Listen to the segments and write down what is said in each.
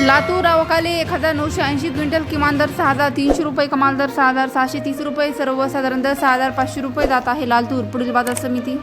लातूर अवकाले एक हजार नऊशे ऐंशी क्विंटल किमान दर सहा हजार तीनशे रुपये कमाल दर सहा हजार सहाशे तीस रुपये सर्वसाधारण दर सहा हजार पाचशे रुपये जात आहे लालतूर पुढील बाजार समिती.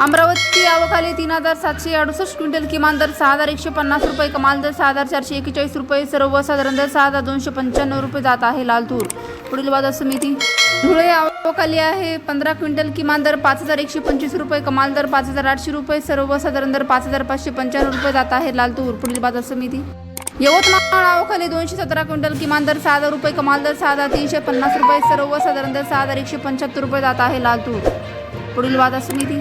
अमरावती अवकाले तीन हजार सातशे अडुसष्ट क्विंटल किमान दर सहा हजार एकशे पन्नास रुपये कमाल दर सहा हजार चारशे एकेचाळीस रुपये सर्वसाधारण दर सहा हजार दोनशे पंच्याण्णव रुपये जात आहे लालतूर पुढील बाजार समिती. धुळे अवकाली आहे पंधरा क्विंटल किमान दर पाच हजार एकशे पंचवीस रुपये कमाल दर पाच हजार आठशे रुपये सर्वसाधारण दर पाच हजार पाचशे पंच्याण्णव रुपये जात आहे लालतूर पुढील बाजार समिती. यवतमाळावखाली दोनशे सतरा क्विंटल किमान दर सहा हजार रुपये कमाल दर सहा हजार तीनशे पन्नास रुपये सर्वसाधारण दर सहा हजार एकशे पंच्याहत्तर रुपये जात आहे लातूर पुढील बाजार समिती